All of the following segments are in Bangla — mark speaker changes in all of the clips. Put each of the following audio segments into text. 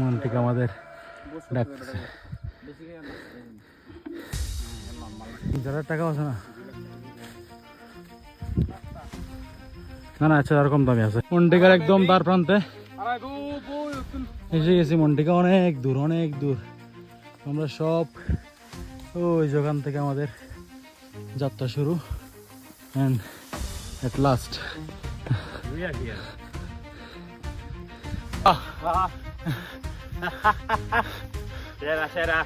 Speaker 1: মন্টিকা আমাদের ডাকতেছে। তিন হাজার টাকা আছে না? না না আচ্ছা এরকম দামি আছে। মন্টিকার একদম তার প্রান্তে। এসে গেছি মন্টিকা অনেক দূর অনেক দূর। আমরা সব ওই যোগান থেকে আমাদের যাত্রা শুরু। অ্যান্ড এট লাস্ট
Speaker 2: সেরা সেরা।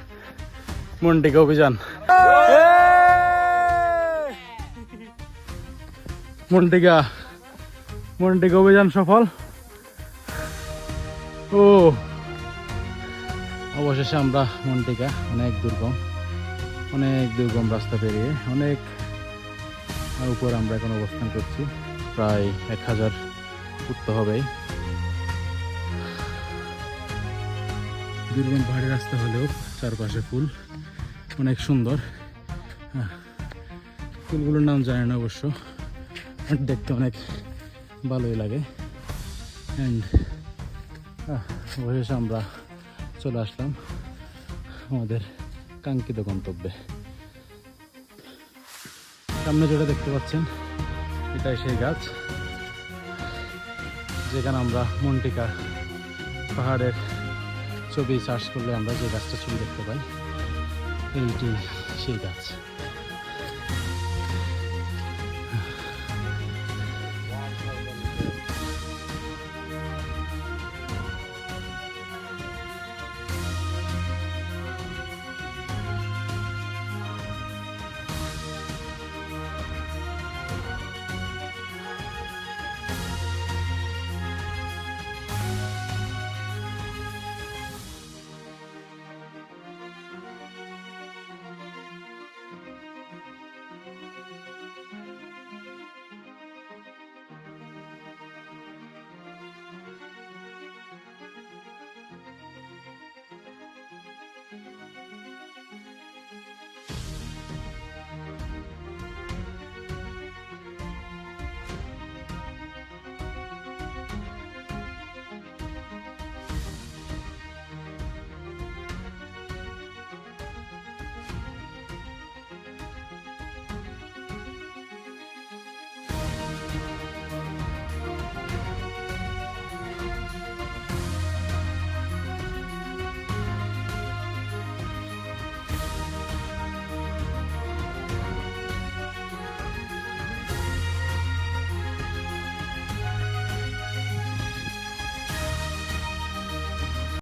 Speaker 1: মন্টিকা অভিযান। মন্টিকা মন্টিকা অভিযান সফল। ও। অবশেষে আমরা মন্টিকা অনেক দুর্গম অনেক দুর্গম রাস্তা পেরিয়ে অনেক উপর আমরা এখন অবস্থান করছি। প্রায় এক হাজার উঠতে হবেই। দুর্গম পাহাড়ি রাস্তা হলেও চারপাশে ফুল। অনেক সুন্দর। ফুলগুলোর নাম জানি না অবশ্য। দেখতে অনেক ভালোই লাগে। অ্যান্ড অবশেষে আমরা চলে আসলাম আমাদের কাঙ্ক্ষিত গন্তব্যে। সামনে যেটা দেখতে পাচ্ছেন, এটাই সেই গাছ। যেখানে আমরা মন্টিকা পাহাড়ের ছবি সার্চ করলে আমরা যে গাছটা ছবি দেখতে পাই এইটি সেই গাছ।